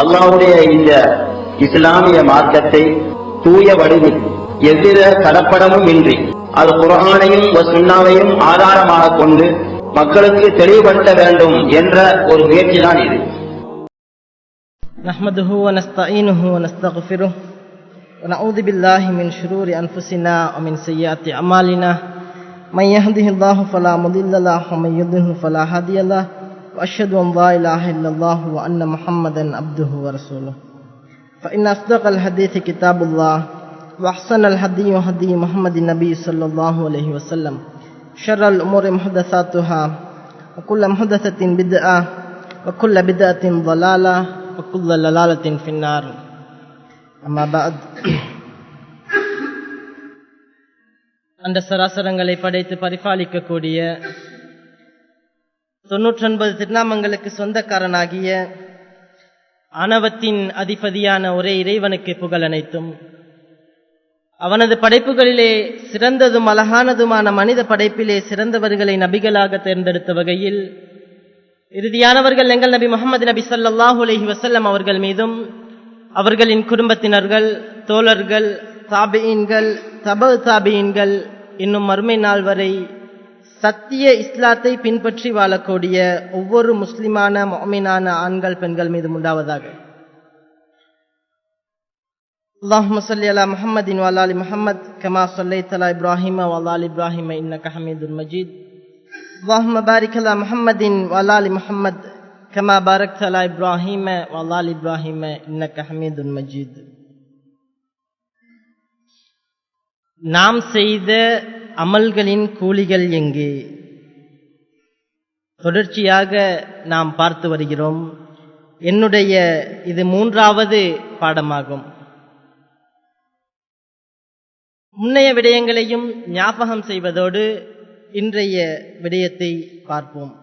அல்லாஹ்வுடைய இந்த இஸ்லாமிய மார்க்கத்தை தூய வடிவில் எவ்வித கலப்படமும் இன்றி அது குர்ஆனையும் சுன்னாவையும் ஆதாரமாக கொண்டு மக்களுக்கு தெளிவுபடுத்த வேண்டும் என்ற ஒரு முயற்சிதான் இது نحمده ونستعينه ونستغفره ونعوذ بالله من شرور أنفسنا ومن سيئات أعمالنا من يهده الله فلا مضل له ومن يضلل فلا هادي له وأشهد أن لا إله إلا الله وأن محمدا عبده ورسوله فإن أصدق الحديث كتاب الله وأحسن الهدي هدي محمد النبي صلى الله عليه وسلم شر الأمور محدثاتها وكل محدثة بدعة وكل بدعة ضلالة وكل ضلالة في النار أما بعد அந்த சராசரங்களை படைத்து பரிபாலிக்கக்கூடிய தொன்னூற்றொன்பது திருநாமங்களுக்கு சொந்தக்காரனாகிய ஆணவத்தின் அதிபதியான ஒரே இறைவனுக்கு புகழ் அனைத்தும். அவனது படைப்புகளிலே சிறந்ததும் அழகானதுமான மனித படைப்பிலே சிறந்தவர்களை நபிகளாக தேர்ந்தெடுத்த வகையில் இறுதியானவர்கள் எங்கள் நபி முகமது நபி ஸல்லல்லாஹு அலஹி வசல்லம் அவர்கள் மீதும் அவர்களின் குடும்பத்தினர்கள் தோழர்கள் தாபியீன்கள் தபு தாபியீன்கள் இன்னும் மறுமை நாள் வரை சத்திய இஸ்லாத்தை பின்பற்றி வாழக்கூடிய ஒவ்வொரு முஸ்லிமான மொமினான ஆண்கள் பெண்கள் மீதும் உண்டாவதாக اللهم صل على محمد وعلى ال محمد كما صليت على ابراهيم وعلى ال ابراهيم انك حميد مجيد اللهم بارك على محمد وعلى ال محمد كما باركت على ابراهيم وعلى ال ابراهيم انك حميد مجيد நாம் செய்த அமல்களின் கூலிகள் எங்கே? தொடர்ச்சியாக நாம் பார்த்து வருகிறோம். என்னுடைய இது மூன்றாவது பாடமாகும். முன்னைய விடயங்களையும் ஞாபகம் செய்வதோடு இன்றைய விடயத்தை பார்ப்போம்.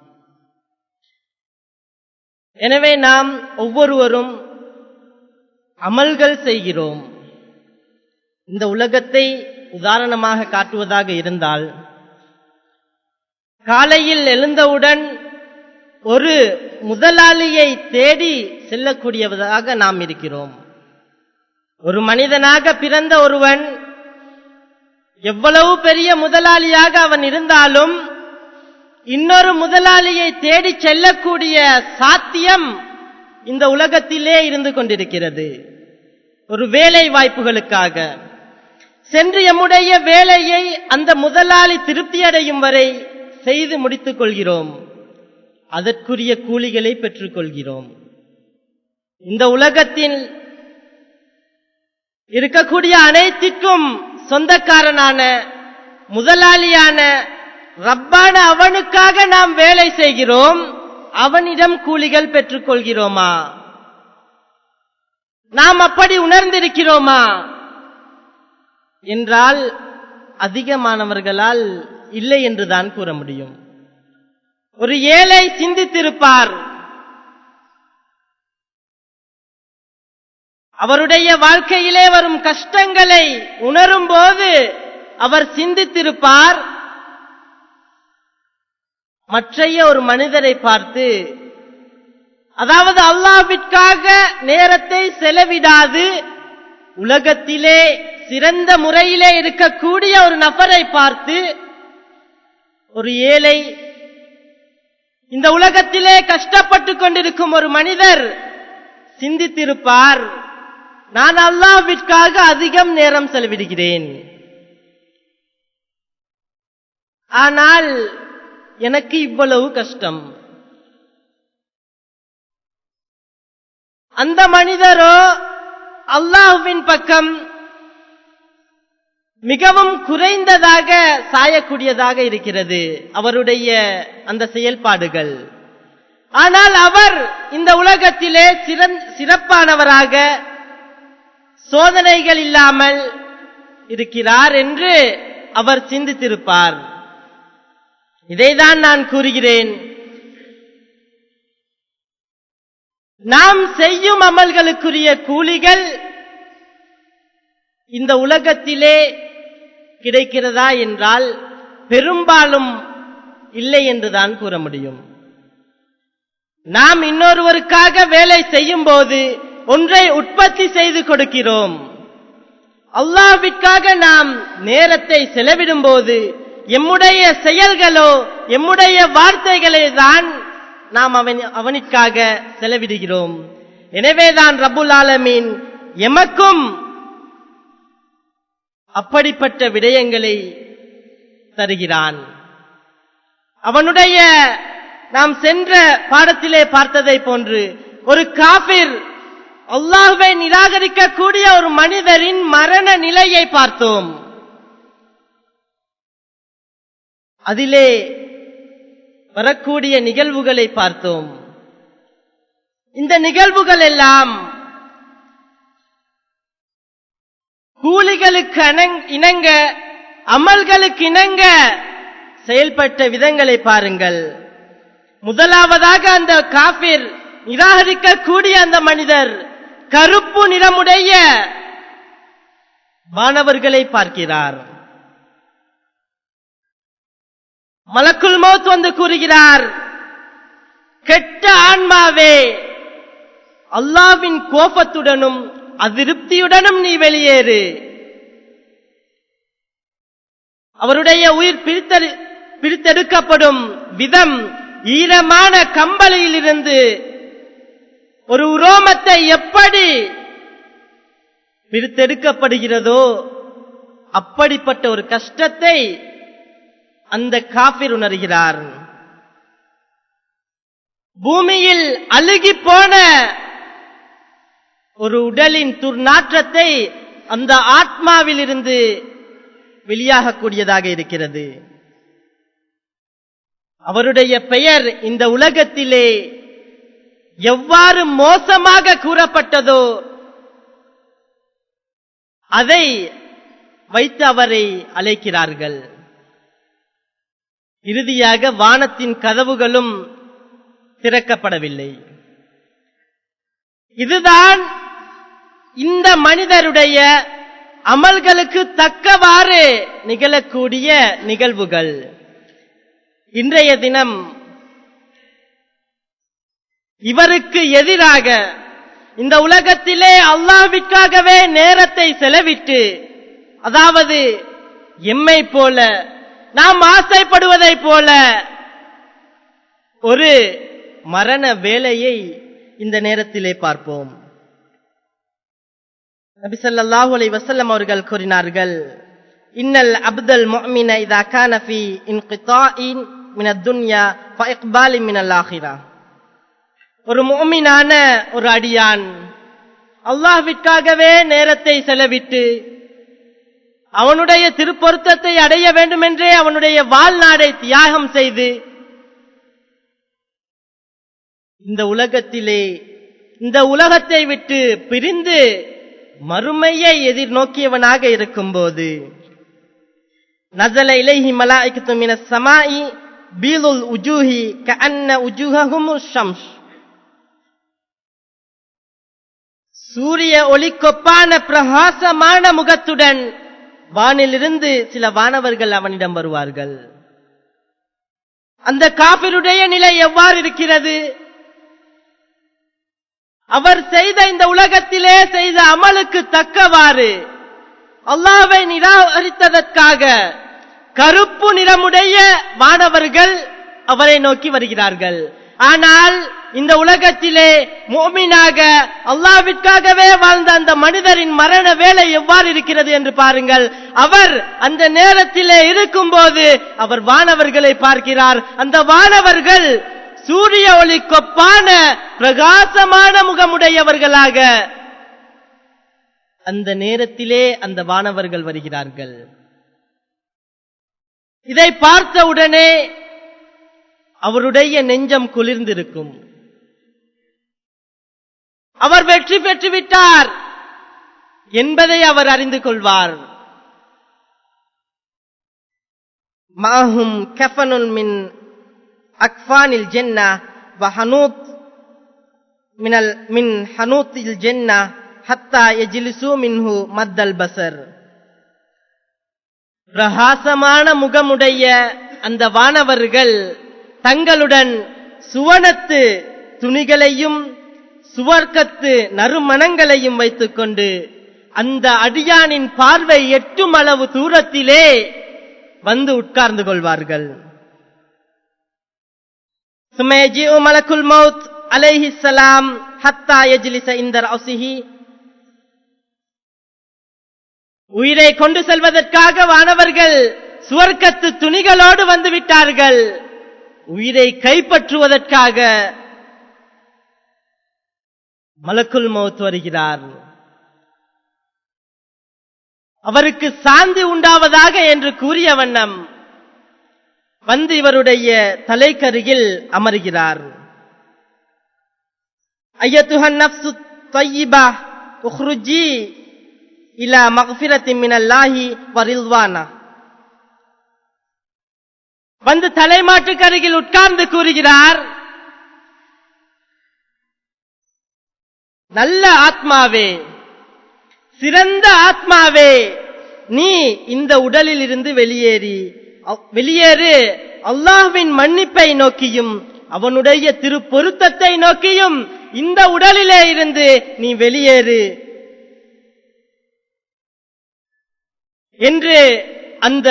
எனவே நாம் ஒவ்வொருவரும் அமல்கள் செய்கிறோம். இந்த உலகத்தை உதாரணமாக காட்டுவதாக இருந்தால் காலையில் எழுந்தவுடன் ஒரு முதலாளியை தேடி செல்லக்கூடியவதாக நாம் இருக்கிறோம். ஒரு மனிதனாக பிறந்த ஒருவன் எவ்வளவு பெரிய முதலாளியாக அவன் இருந்தாலும் இன்னொரு முதலாளியை தேடி செல்லக்கூடிய சாத்தியம் இந்த உலகத்திலே இருந்து கொண்டிருக்கிறது. ஒரு வேலை வாய்ப்புகளுக்காக சென்று எம்முடைய வேலையை அந்த முதலாளி திருப்தியடையும் வரை செய்து முடித்துக் கொள்கிறோம். அதற்குரிய கூலிகளை பெற்றுக்கொள்கிறோம் இந்த உலகத்தில் இருக்கக்கூடிய அனைத்திற்கும் சொந்தக்காரனான முதலாளியான ரப்பான அவனுக்காக நாம் வேலை செய்கிறோம். அவனிடம் கூலிகள் பெற்றுக்கொள்கிறோமா நாம் அப்படி உணர்ந்திருக்கிறோமா? என்றால் அதிகமானவர்களால் இல்லை என்றுதான் கூற முடியும். ஒரு ஏழை சிந்தித்திருப்பார். அவருடைய வாழ்க்கையிலே வரும் கஷ்டங்களை உணரும் போது அவர் சிந்தித்திருப்பார். மற்றைய ஒரு மனிதரை பார்த்து அதாவது அல்லாவிற்காக நேரத்தை செலவிடாது உலகத்திலே சிறந்த முறையிலே இருக்கக்கூடிய ஒரு நபரை பார்த்து ஒரு ஏழை இந்த உலகத்திலே கஷ்டப்பட்டு கொண்டிருக்கும் ஒரு மனிதர் சிந்தித்திருப்பார். நான் அல்லாவிற்காக அதிகம் நேரம் செலவிடுகிறேன். ஆனால் எனக்கு இவ்வளவு கஷ்டம். அந்த மனிதரோ அல்லாஹுவின் பக்கம் மிகவும் குறைந்ததாக சாயக்கூடியதாக இருக்கிறது அவருடைய அந்த செயல்பாடுகள். ஆனால் அவர் இந்த உலகத்திலே சிறப்பானவராக சோதனைகள் இல்லாமல் இருக்கிறார் என்று அவர் சிந்தித்திருப்பார். இதைதான் நான் கூறுகிறேன். நாம் செய்யும் அமல்களுக்குரிய கூலிகள் இந்த உலகத்திலே கிடைக்கிறதா என்றால் பெரும்பாலும் இல்லை என்றுதான் கூற முடியும். நாம் இன்னொருவருக்காக வேலை செய்யும் போது ஒன்றை உற்பத்தி செய்து கொடுக்கிறோம். அல்லாவிற்காக நாம் நேரத்தை செலவிடும் போது எம்முடைய செயல்களோ எம்முடைய வார்த்தைகளை தான் நாம் அவன் அவனிற்காக செலவிடுகிறோம். எனவேதான் ரபுல் ஆலமீன் எமக்கும் அப்படிப்பட்ட விடயங்களை தருகிறான். அவனுடைய நாம் சென்ற பாடத்திலே பார்த்ததை போன்று ஒரு காபிர் அல்லாஹுவை நிராகரிக்கக்கூடிய ஒரு மனிதரின் மரண நிலையை பார்த்தோம். அதிலே வரக்கூடிய நிகழ்வுகளை பார்த்தோம். இந்த நிகழ்வுகள் எல்லாம் கூலிகளுக்கு இணங்க அமல்களுக்கு இணங்க செயல்பட்ட விதங்களை பாருங்கள். முதலாவதாக அந்த காபிர் நிராகரிக்கக்கூடிய அந்த மனிதர் கருப்பு நிறமுடைய மாணவர்களை பார்க்கிறார். மலக்குள் மௌத் வந்து கூறுகிறார் கெட்ட ஆன்மாவே அல்லாவின் கோபத்துடனும் அதிருப்தியுடனும் நீ வெளியேறு. அவருடைய உயிர் பிரித்தெடு பிரித்தெடுக்கப்படும் விதம் ஈரமான கம்பளியிலிருந்து ஒரு உரோமத்தை எப்படி பிரித்தெடுக்கப்படுகிறதோ அப்படிப்பட்ட ஒரு கஷ்டத்தை அந்த காபிர் உணர்கிறார். பூமியில் அழுகி போன ஒரு உடலின் துர்நாற்றத்தை அந்த ஆத்மாவிலிருந்து வெளியாகக்கூடியதாக இருக்கிறது. அவருடைய பெயர் இந்த உலகத்திலே எவ்வாறு மோசமாக கூறப்பட்டதோ அதை வைத்து அவரை அழைக்கிறார்கள். இறுதியாக வானத்தின் கதவுகளும் திறக்கப்படவில்லை. இதுதான் இந்த மனிதருடைய அமல்களுக்கு தக்கவாறு நிகழக்கூடிய நிகழ்வுகள். இன்றைய தினம் இவருக்கு எதிராக இந்த உலகத்திலே அல்லாவிற்காகவே நேரத்தை செலவிட்டு அதாவது எம்மை போல நாம் ஆசைப்படுவதைப் போல ஒரு மரண வேலையை இந்த நேரத்திலே பார்ப்போம். நபி ஸல்லல்லாஹு அலைஹி அவர்கள் கூறினார்கள் இன்னல் அப்தல் முஃமின இதா கான ஃபீ இன்கிதாஇன் மின துன்யா ஃபஇக்பாலி மினல் ஆখিরা ஒரு மோமினான ஒரு அடியான் அல்லாஹ்விற்காகவே நேரத்தை செலவிட்டு அவனுடைய திருப்பொருத்தத்தை அடைய வேண்டுமென்றே அவனுடைய வாழ்நாடை தியாகம் செய்து இந்த உலகத்திலே இந்த உலகத்தை விட்டு பிரிந்து மறுமையை எதிர்நோக்கியவனாக இருக்கும்போது நசல இலைஹி மலாய்க்கு மின சமாயி பீலுல் உஜூஹி கஅன்ன உஜூஹஹும் ஷம்ஸ் சூரிய ஒளிக்கொப்பான பிரகாசமான முகத்துடன் வானிலிருந்து சில வானவர்கள் அவனிடம் வருவார்கள். அந்த காபிருடைய நிலை எவ்வாறு இருக்கிறது? அவர் செய்த இந்த உலகத்திலே செய்த அமலுக்கு தக்கவாறு அல்லாவை நிராகரித்ததற்காக கருப்பு நிறமுடைய வானவர்கள் அவரை நோக்கி வருகிறார்கள். ஆனால் இந்த உலகத்திலே மோமினாக அல்லாவிற்காகவே வாழ்ந்த அந்த மனிதரின் மரண வேலை எவ்வாறு இருக்கிறது என்று பாருங்கள். அவர் அந்த நேரத்திலே இருக்கும்போது அவர் வானவர்களை பார்க்கிறார். அந்த வானவர்கள் சூரிய ஒளி கொப்பான பிரகாசமான முகமுடையவர்களாக. அந்த நேரத்திலே அந்த வானவர்கள் வருகிறார்கள். இதை பார்த்தவுடனே அவருடைய நெஞ்சம் குளிர்ந்திருக்கும். அவர் வெற்றி பெற்றுவிட்டார் என்பதை அவர் அறிந்து கொள்வார். மாஹும் கஃபனுல் மின் அக்ஃபானில் ஜென்னா மினல் மின் ஹனூத்தில் ஜென்னா ஹத்தா எஜிலிசு மின்ஹு மத்தல் பசர் பிரகாசமான முகமுடைய அந்த வானவர்கள் தங்களுடன் சுவனத்து துணிகளையும் சுவர்க்கத்து நறுமணங்களையும் வைத்துக்கொண்டு அந்த அடியானின் பார்வை எட்டும் அளவு தூரத்திலே வந்து உட்கார்ந்து கொள்வார்கள். Sumayaji'u மலக்குல் மௌத் alaihi சலாம் ஹத்தா yajlisa indar ausihi உயிரை கொண்டு செல்வதற்காக வானவர்கள் சுவர்க்கத்து துணிகளோடு வந்து விட்டார்கள். உயிரை கைப்பற்றுவதற்காக மலக்குல் மௌத் வருகிறார். அவருக்கு சாந்தி உண்டாவதாக என்று கூறிய வண்ணம் வந்து இவருடைய தலைக்கருகில் அமர்கிறார். ஐயத்துஹன் நப்சு தொய்யிபா உஹ்ருஜி இலா மக்ஃபிரத்தி மினல்லாஹி வரில்வானா வந்து தலைமாட்டுக்கு அருகில் உட்கார்ந்து கூறுகிறார். நல்ல ஆத்மாவே சிறந்த ஆத்மாவே நீ இந்த உடலில் இருந்து வெளியேறி வெளியேறு. அல்லாஹ்வின் மன்னிப்பை நோக்கியும் அவனுடைய திரு பொருத்தத்தை நோக்கியும் இந்த உடலிலே இருந்து நீ வெளியேறு. என்று அந்த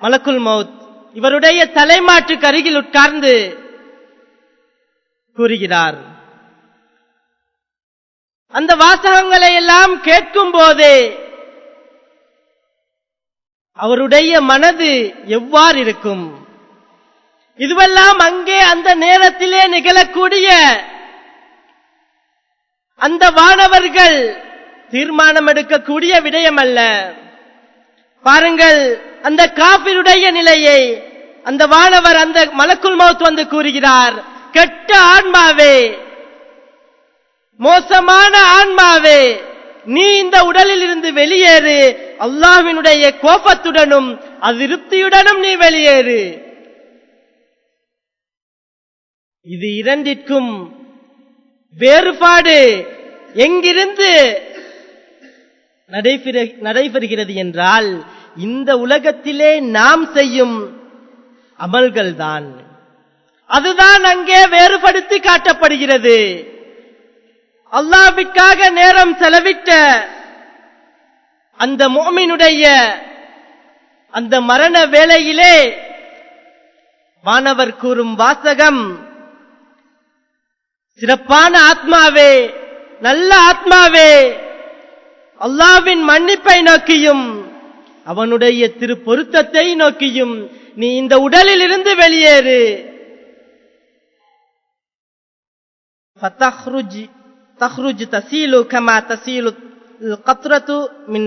மலக்குல் மௌத் இவருடைய தலைமாட்டுக்கு அருகில் உட்கார்ந்து கூறுகிறார். அந்த வாசகங்களை எல்லாம் கேட்கும் போதே அவருடைய மனது எவ்வாறு இருக்கும்? இதுவெல்லாம் அங்கே அந்த நேரத்திலே நிகழக்கூடிய அந்த வானவர்கள் தீர்மானம் எடுக்கக்கூடிய விடயம் அல்ல பாருங்கள் அந்த காபிருடைய நிலையை அந்த வானவர் அந்த மலக்குள் மௌத் வந்து கூறுகிறார். கெட்ட ஆன்மாவே மோசமான ஆன்மாவே நீ இந்த உடலில் இருந்து வெளியேறு. அல்லாவினுடைய கோபத்துடனும் அதிருப்தியுடனும் நீ வெளியேறு. இது இரண்டிற்கும் வேறுபாடு. எங்கிருந்து நடைபெறுகிறது என்றால் இந்த உலகத்திலே நாம் செய்யும் அமல்கள்தான். அதுதான் அங்கே வேறுபடுத்தி காட்டப்படுகிறது. அல்லாவிற்காக நேரம் செலவிட்ட அந்த மோமினுடைய அந்த மரண வேளையிலே வானவர் கூறும் வாசகம் சிறப்பான ஆத்மாவே நல்ல ஆத்மாவே அல்லாவின் மன்னிப்பை நோக்கியும் அவனுடைய திரு பொருத்தத்தை நோக்கியும் நீ இந்த உடலில் இருந்து வெளியேறு تخرج تسيل كما تسيل القطرة من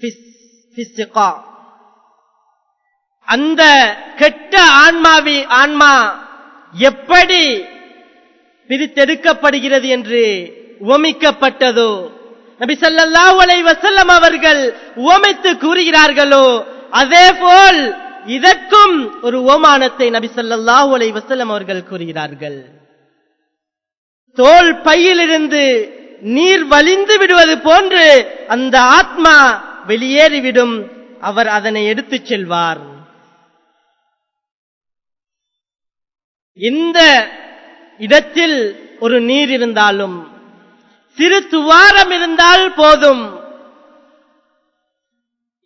في في السقاء அந்த கெட்ட ஆன்மாவி ஆன்மா எப்படி பிரித்தெடுக்கப்படுகிறது என்று உவமிக்கப்பட்டதோ நபி ஸல்லல்லாஹு அலைஹி வஸல்லம் அவர்கள் உவமித்து கூறுகிறார்களோ அதேபோல் இதற்கும் ஒரு உவமானத்தை நபி ஸல்லல்லாஹு அலைஹி வஸல்லம் அவர்கள் கூறுகிறார்கள் தோல் பையிலிருந்து நீர் வலிந்து விடுவது போன்று அந்த ஆத்மா வெளியேறிவிடும். அவர் அதனை எடுத்துச் செல்வார். இந்த இடத்தில் ஒரு நீர் இருந்தாலும் சிறு துவாரம் இருந்தால் போதும்.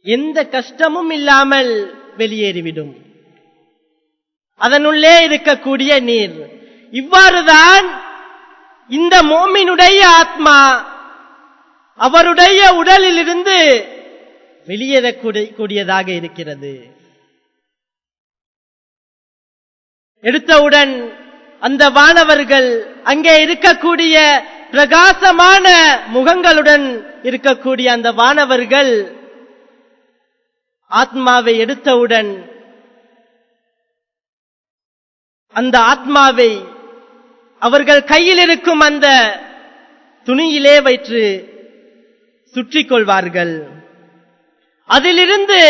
எந்த கஷ்டமும் இல்லாமல் வெளியேறிவிடும். அதனுள்ளே இருக்கக்கூடிய நீர். இவ்வாறுதான் இந்த மோமினுடைய ஆத்மா அவருடைய உடலிலிருந்து வெளியேறக்கூடிய கூடியதாக இருக்கிறது. எடுத்தவுடன் அந்த வானவர்கள் அங்கே இருக்கக்கூடிய பிரகாசமான முகங்களுடன் இருக்கக்கூடிய அந்த வானவர்கள் ஆத்மாவை எடுத்தவுடன் அந்த ஆத்மாவை அவர்கள் கையில் இருக்கும் அந்த துணியிலே வைத்து சுற்றிக் கொள்வார்கள் அதிலிருந்து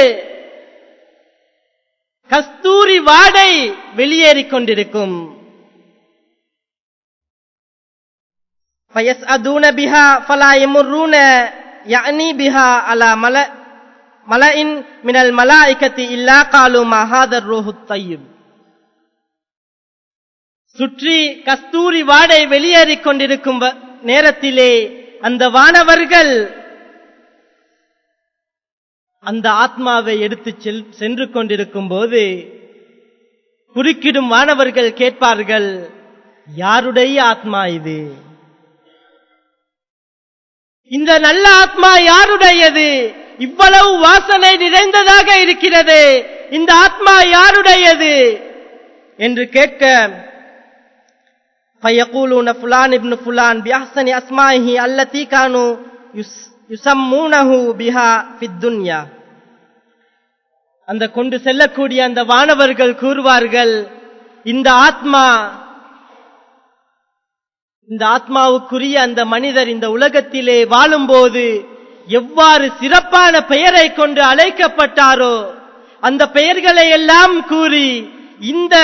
கஸ்தூரி வாடை வெளியேறிக் கொண்டிருக்கும் فيسعدون بها فلا يمرون يعني بها على ملأ ملأ من الملائكة إلا قالوا ما هذا الروح الطيب சுற்றி கஸ்தூரி வாடை வெளியேறிக் கொண்டிருக்கும் நேரத்திலே அந்த வானவர்கள் அந்த ஆத்மாவை எடுத்து செல் சென்று கொண்டிருக்கும் போது குறுக்கிடும் வானவர்கள் கேட்பார்கள் யாருடைய ஆத்மா இது? இந்த நல்ல ஆத்மா யாருடையது? இவ்வளவு வாசனை நிறைந்ததாக இருக்கிறது இந்த ஆத்மா யாருடையது? என்று கேட்க فيقولون فلان ابن فلان بأحسن أسمائه التي كانوا يس- يسمونه بها في الدنيا அந்த கொண்டு செல்லக்கூடிய அந்த வானவர்கள் கூறுவார்கள் இந்த ஆத்மா இந்த ஆத்மாவுக்குரிய அந்த மனிதர் இந்த உலகத்திலே வாழும்போது எவ்வாறு சிறப்பான பெயரை கொண்டு அழைக்கப்பட்டாரோ அந்த பெயர்களை எல்லாம் கூறி இந்த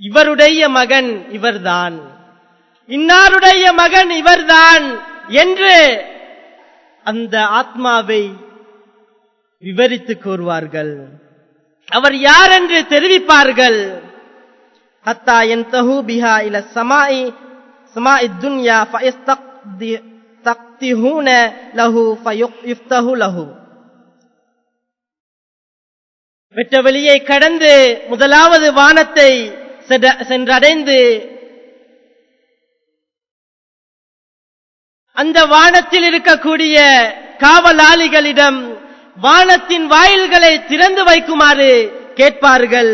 இவருடைய மகன் இவர்தான். இன்னாருடைய மகன் இவர்தான் என்று அந்த ஆத்மாவை விவரித்து கூறுவார்கள். அவர் யார் என்று தெரிவிப்பார்கள்? ஹத்தா என் தகு பிஹா இல சமாயி சமாயி துன்யா தக்திஹூன லஹு ஃபயுக்தஹு லஹு. வெட்ட வெளியை கடந்து முதலாவது வானத்தை சென்றடைந்து அந்த வானத்தில் இருக்கக்கூடிய காவலாளிகளிடம் வானத்தின் வாயில்களை திறந்து வைக்குமாறு கேட்பார்கள்.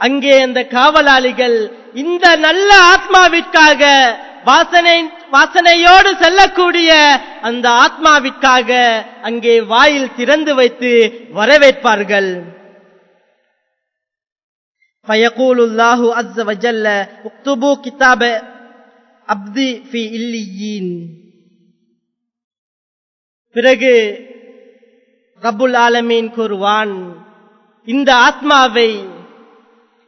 அங்கே அந்த காவலாளிகள் இந்த நல்ல ஆத்மாவிற்காக வாசனை வாசனையோடு செல்லக்கூடிய அந்த ஆத்மாவிற்காக அங்கே வாயில் திறந்து வைத்து வரவேற்பார்கள். فيقول الله عز وجل اكتبوا كتاب عبدي في இல்லியீன் பிறகு ரப்புல் ஆலமீன் கூறுவான் இந்த ஆத்மாவை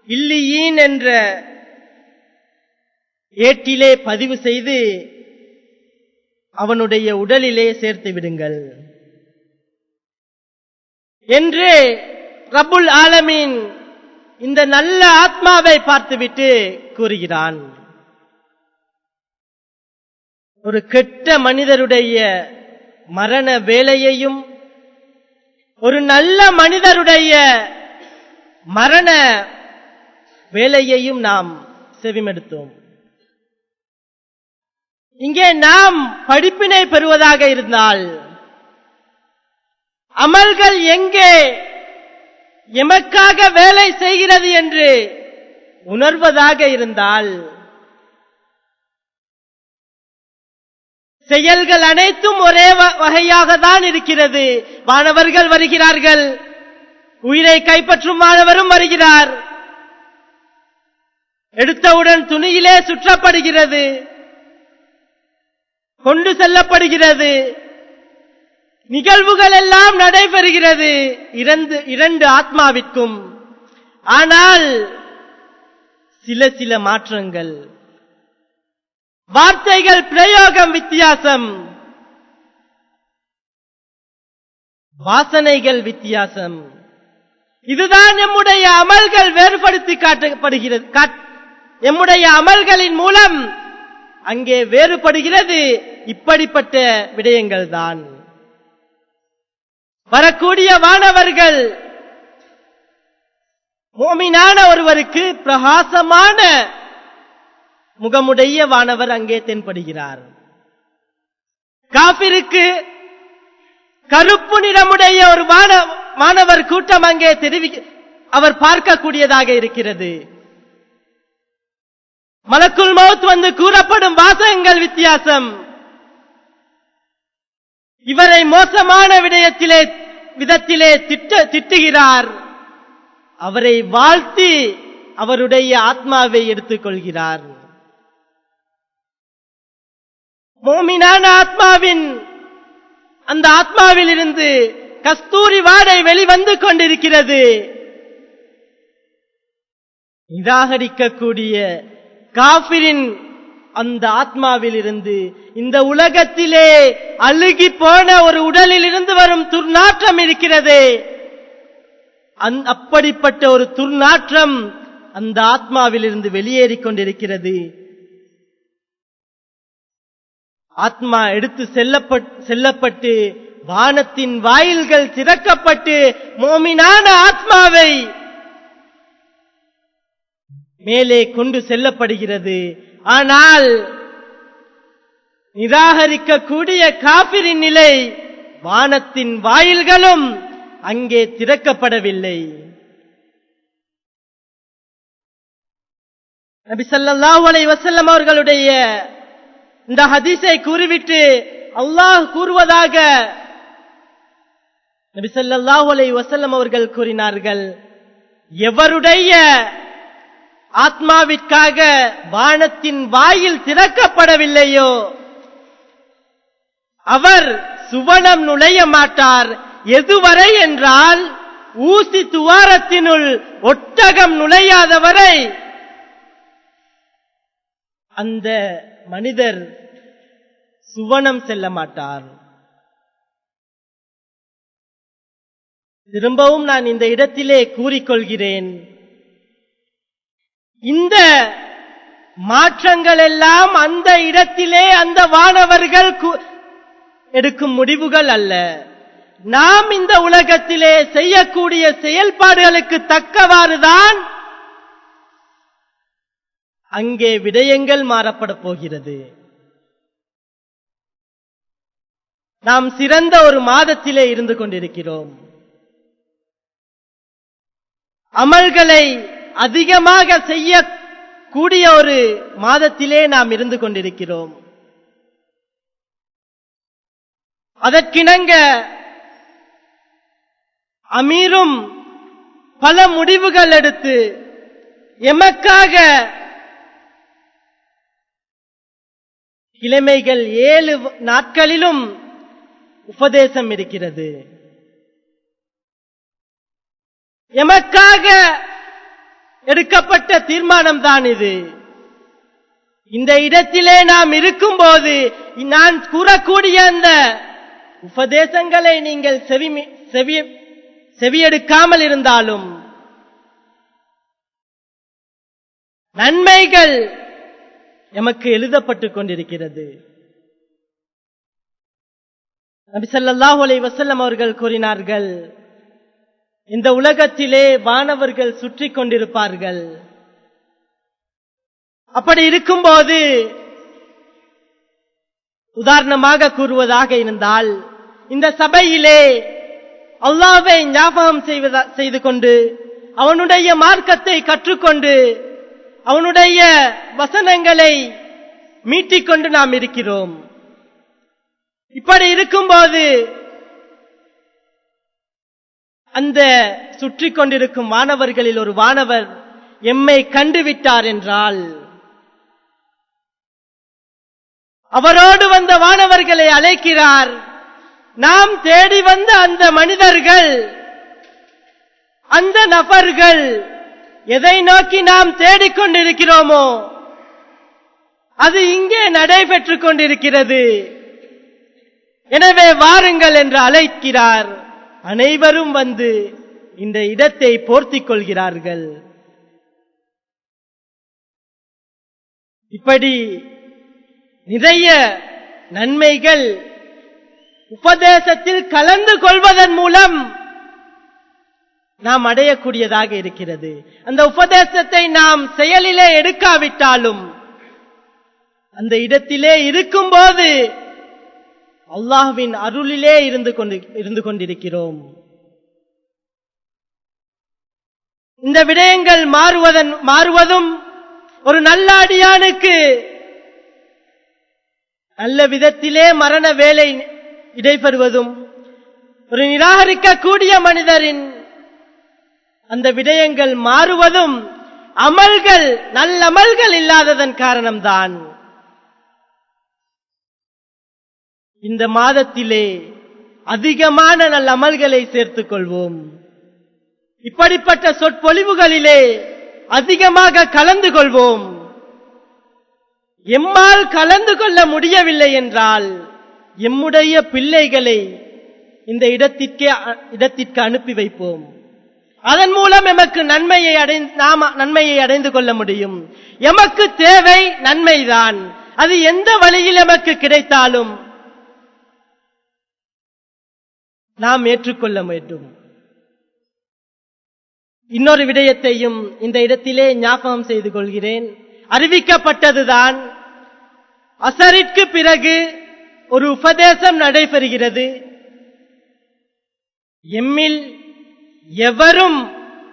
இல்லியீன் என்ற ஏட்டிலே பதிவு செய்து அவனுடைய உடலிலே சேர்த்து விடுங்கள் என்று ரப்புல் ஆலமீன் இந்த நல்ல ஆத்மாவை பார்த்துவிட்டு கூறுகிறான். ஒரு கெட்ட மனிதருடைய மரண வேலையையும் ஒரு நல்ல மனிதருடைய மரண வேலையையும் நாம் செவிமெடுத்தோம். இங்கே நாம் படிப்பினை பெறுவதாக இருந்தால் அமல்கள் எங்கே எமக்காக வேலை செய்கிறது என்று உணர்வதாக இருந்தால் செயல்கள் அனைத்தும் ஒரே வ- வகையாக தான் இருக்கிறது. மாணவர்கள் வருகிறார்கள். உயிரை கைப்பற்றும் மாணவரும் வருகிறார். எடுத்தவுடன் துணியிலே சுற்றப்படுகிறது. கொண்டு செல்லப்படுகிறது. நிகழ்வுகள் எல்லாம் நடைபெறுகிறது இரண்டு இரண்டு ஆத்மாவிற்கும். ஆனால் சில சில மாற்றங்கள். வார்த்தைகள் பிரயோகம் வித்தியாசம். வாசனைகள் வித்தியாசம். இதுதான் நம்முடைய அமல்கள் வேறுபடுத்தி காட்டப்படுகிறது காட்- எம்முடைய அமல்களின் மூலம் அங்கே வேறுபடுகிறது. இப்படிப்பட்ட விடயங்கள் தான் வரக்கூடிய வானவர்கள் மோமினான ஒருவருக்கு பிரகாசமான முகமுடைய வானவர் அங்கே தென்படுகிறார். காபிருக்கு கருப்பு நிறமுடைய ஒரு வான- மாணவர் கூட்டம் அங்கே தெரிவி அவர் பார்க்கக்கூடியதாக இருக்கிறது. மலக்குள் மௌத் வந்து கூறப்படும் வாசகங்கள் வித்தியாசம். இவரை மோசமான விடயத்திலே விதத்திலே திட்ட திட்டுகிறார். அவரை வாழ்த்தி அவருடைய ஆத்மாவை எடுத்துக்கொள்கிறார். மோமினான ஆத்மாவின் அந்த ஆத்மாவில் இருந்து கஸ்தூரி வாடை வெளிவந்து கொண்டிருக்கிறது. நிராகரிக்கக்கூடிய காபிரின் அந்த ஆத்மாவில் இருந்து இந்த உலகத்திலே அழுகி போன ஒரு உடலில் இருந்து வரும் துர்நாற்றம் இருக்கிறது. அப்படிப்பட்ட ஒரு துர்நாற்றம் அந்த ஆத்மாவிலிருந்து வெளியேறி கொண்டிருக்கிறது. ஆத்மா எடுத்து செல்லப்பட்டு வானத்தின் வாயில்கள் திறக்கப்பட்டு மோமினான ஆத்மாவை மேலே கொண்டு செல்லப்படுகிறது. ஆனால் நிராகரிக்கக்கூடிய காபிரின் நிலை வானத்தின் வாயில்களும் அங்கே திறக்கப்படவில்லை. நபி வசல்லம் அவர்களுடைய இந்த ஹதீஸை கூறிவிட்டு அல்லாஹ் கூறுவதாக நபி வசல்லம் அவர்கள் கூறினார்கள். எவருடைய ஆத்மாவிற்காக வானத்தின் வாயில் திறக்கப்படவில்லையோ? அவர் சுவனம் நுழைய மாட்டார். எதுவரை என்றால் ஊசி துவாரத்தினுள் ஒட்டகம் நுழையாதவரை. அந்த மனிதர் சுவனம் செல்ல மாட்டார். திரும்பவும் நான் இந்த இடத்திலே கூறிக்கொள்கிறேன். இந்த மாற்றங்கள் எல்லாம் அந்த இடத்திலே அந்த வானவர்கள் எடுக்கும் முடிவுகள் அல்ல. நாம் இந்த உலகத்திலே செய்யக்கூடிய செயல்பாடுகளுக்கு தக்கவாறுதான் அங்கே விடயங்கள் மாறப்பட போகிறது. நாம் சிறந்த ஒரு மாதத்திலே இருந்து கொண்டிருக்கிறோம். அமல்களை அதிகமாக செய்ய கூடிய ஒரு மாதத்திலே நாம் இருந்து கொண்டிருக்கிறோம். அதற்கிணங்க அமீரும் பல முடிவுகள் எடுத்து எமக்காக கிழமைகள் ஏழு நாட்களிலும் உபதேசம் இருக்கிறது. எமக்காக எடுக்கப்பட்ட தீர்மானம் தான் இது. இந்த இடத்திலே நாம் இருக்கும்போது நான் கூறக்கூடிய அந்த உபதேசங்களை நீங்கள் செவி செவி செவியெடுக்காமல் இருந்தாலும் நன்மைகள் எமக்கு எழுதப்பட்டுக் கொண்டிருக்கிறது. நபி அலை வசல்லம் அவர்கள் கூறினார்கள் இந்த உலகத்திலே வானவர்கள் சுற்றி கொண்டிருப்பார்கள். அப்படி இருக்கும்போது உதாரணமாக கூறுவதாக இருந்தால் இந்த சபையிலே அல்லாவை ஞாபகம் செய்வதா செய்து கொண்டு அவனுடைய மார்க்கத்தை கற்றுக்கொண்டு அவனுடைய வசனங்களை மீட்டிக்கொண்டு நாம் இருக்கிறோம். இப்படி இருக்கும்போது அந்த சுற்றி கொண்டிருக்கும் வானவர்களில் ஒரு வானவர் எம்மை கண்டுவிட்டார் என்றால் அவரோடு வந்த வானவர்களை அழைக்கிறார். நாம் தேடி வந்த அந்த மனிதர்கள் அந்த நபர்கள் எதை நோக்கி நாம் தேடிக்கொண்டிருக்கிறோமோ அது இங்கே நடைபெற்றுக் கொண்டிருக்கிறது. எனவே வாருங்கள் என்று அழைக்கிறார். அனைவரும் வந்து இந்த இடத்தை போர்த்திக் கொள்கிறார்கள். இப்படி நிறைய நன்மைகள் உபதேசத்தில் கலந்து கொள்வதன் மூலம் நாம் அடையக்கூடியதாக இருக்கிறது. அந்த உபதேசத்தை நாம் செயலிலே எடுக்காவிட்டாலும் அந்த இடத்திலே இருக்கும்போது அல்லாஹ்வின் அருளிலே இருந்து கொண்டு இருந்து கொண்டிருக்கிறோம். இந்த விடயங்கள் மாறுவதன் மாறுவதும் ஒரு நல்ல அடியானுக்கு நல்ல விதத்திலே மரண வேலை இடைபெறுவதும் ஒரு நிராகரிக்கக்கூடிய மனிதரின் அந்த விடயங்கள் மாறுவதும் அமல்கள் நல்லமல்கள் இல்லாததன் காரணம்தான். இந்த மாதத்திலே அதிகமான நல்ல அமல்களை சேர்த்துக் கொள்வோம் இப்படிப்பட்ட சொற்பொழிவுகளிலே அதிகமாக கலந்து கொள்வோம். எம்மால் கலந்து கொள்ள முடியவில்லை என்றால் எம்முடைய பிள்ளைகளை இந்த இடத்திற்கே இடத்திற்கு அனுப்பி வைப்போம். அதன் மூலம் எமக்கு நன்மையை அடை நாம் நன்மையை அடைந்து கொள்ள முடியும். எமக்கு தேவை நன்மைதான். அது எந்த வழியில் எமக்கு கிடைத்தாலும் நாம் ஏற்றுக்கொள்ள வேண்டும். இன்னொரு விடயத்தையும் இந்த இடத்திலே ஞாபகம் செய்து கொள்கிறேன். அறிவிக்கப்பட்டதுதான் அசரிற்கு பிறகு ஒரு உபதேசம் நடைபெறுகிறது. எம்மில் எவரும்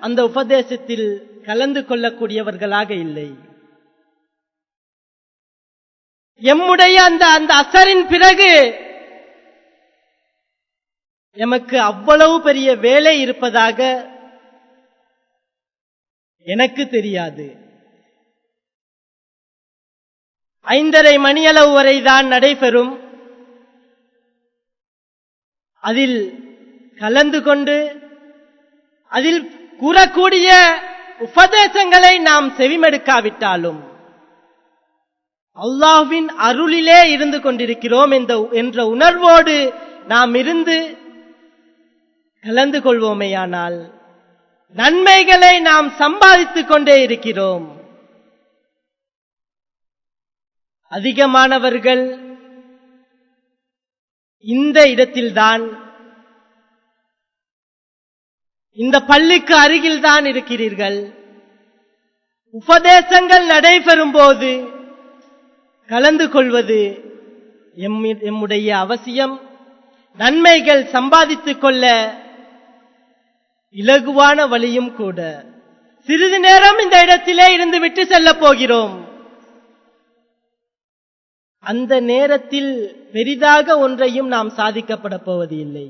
அந்த உபதேசத்தில் கலந்து கொள்ளக்கூடியவர்களாக இல்லை. எம்முடைய அந்த அந்த அசரின் பிறகு எமக்கு அவ்வளவு பெரிய வேலை இருப்பதாக எனக்கு தெரியாது. ஐந்தரை மணியளவு வரைதான் நடைபெறும். அதில் கலந்து கொண்டு அதில் கூறக்கூடிய உபதேசங்களை நாம் செவிமெடுக்காவிட்டாலும் அல்லாஹ்வின் அருளிலே இருந்து கொண்டிருக்கிறோம் என்ற உணர்வோடு நாம் இருந்து கலந்து கொள்வோமேயானால் நன்மைகளை நாம் சம்பாதித்துக் கொண்டே இருக்கிறோம். அதிகமானவர்கள் இந்த இடத்தில்தான் இந்த பள்ளிக்கு அருகில்தான் இருக்கிறீர்கள். உபதேசங்கள் நடைபெறும் போது கலந்து கொள்வது எம்முடைய அவசியம். நன்மைகள் சம்பாதித்துக் கொள்ள இலகுவான வழியும் கூட. சிறிது நேரம் இந்த இடத்திலே இருந்து விட்டு செல்ல போகிறோம். அந்த நேரத்தில் பெரிதாக ஒன்றையும் நாம் சாதிக்கப்பட போவது இல்லை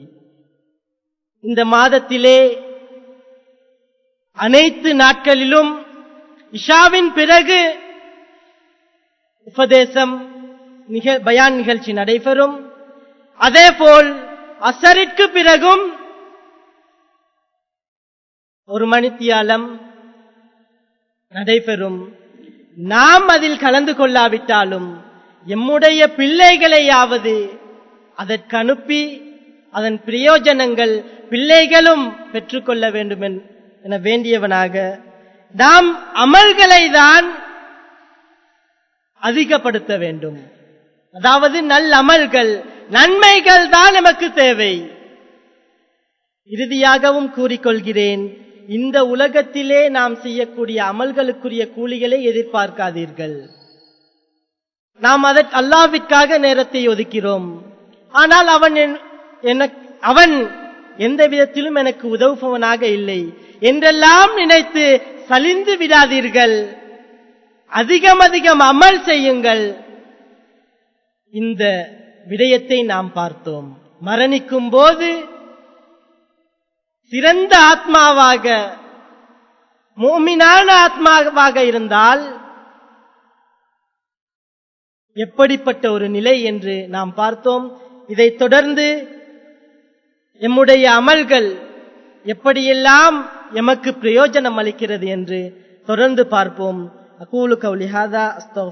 இந்த மாதத்திலே அனைத்து நாட்களிலும் இஷாவின் பிறகு உபதேசம் பயான் நிகழ்ச்சி நடைபெறும். அதேபோல் அசரிற்கு பிறகும் ஒரு மணித்தியாலம் நடைபெறும். நாம் அதில் கலந்து கொள்ளாவிட்டாலும் எம்முடைய பிள்ளைகளையாவது அதற்கு அனுப்பி அதன் பிரயோஜனங்கள் பிள்ளைகளும் பெற்றுக்கொள்ள வேண்டும் என வேண்டியவனாக நாம் அமல்களை தான் அதிகப்படுத்த வேண்டும். அதாவது நல்ல அமல்கள் நன்மைகள் தான் நமக்கு தேவை. இறுதியாகவும் கூறிக்கொள்கிறேன். இந்த உலகத்திலே நாம் செய்யக்கூடிய அமல்களுக்குரிய கூலிகளை எதிர்பார்க்காதீர்கள். நாம் அதற்கு அல்லாவிற்காக நேரத்தை ஒதுக்கிறோம். ஆனால் அவன் என்- அவன் எந்த விதத்திலும் எனக்கு உதவுபவனாக இல்லை. என்றெல்லாம் நினைத்து சலிந்து விடாதீர்கள். அதிகம் அதிகம் அமல் செய்யுங்கள். இந்த விடயத்தை நாம் பார்த்தோம். மரணிக்கும் போது சிறந்த ஆத்மாவாக மோமினான ஆத்மாவாக இருந்தால் எப்படிப்பட்ட ஒரு நிலை என்று நாம் பார்த்தோம். இதைத் தொடர்ந்து எம்முடைய அமல்கள் எப்படியெல்லாம் எமக்கு பிரயோஜனம் அளிக்கிறது என்று தொடர்ந்து பார்ப்போம். அகூலு கவுலிஹாதா ஹாதா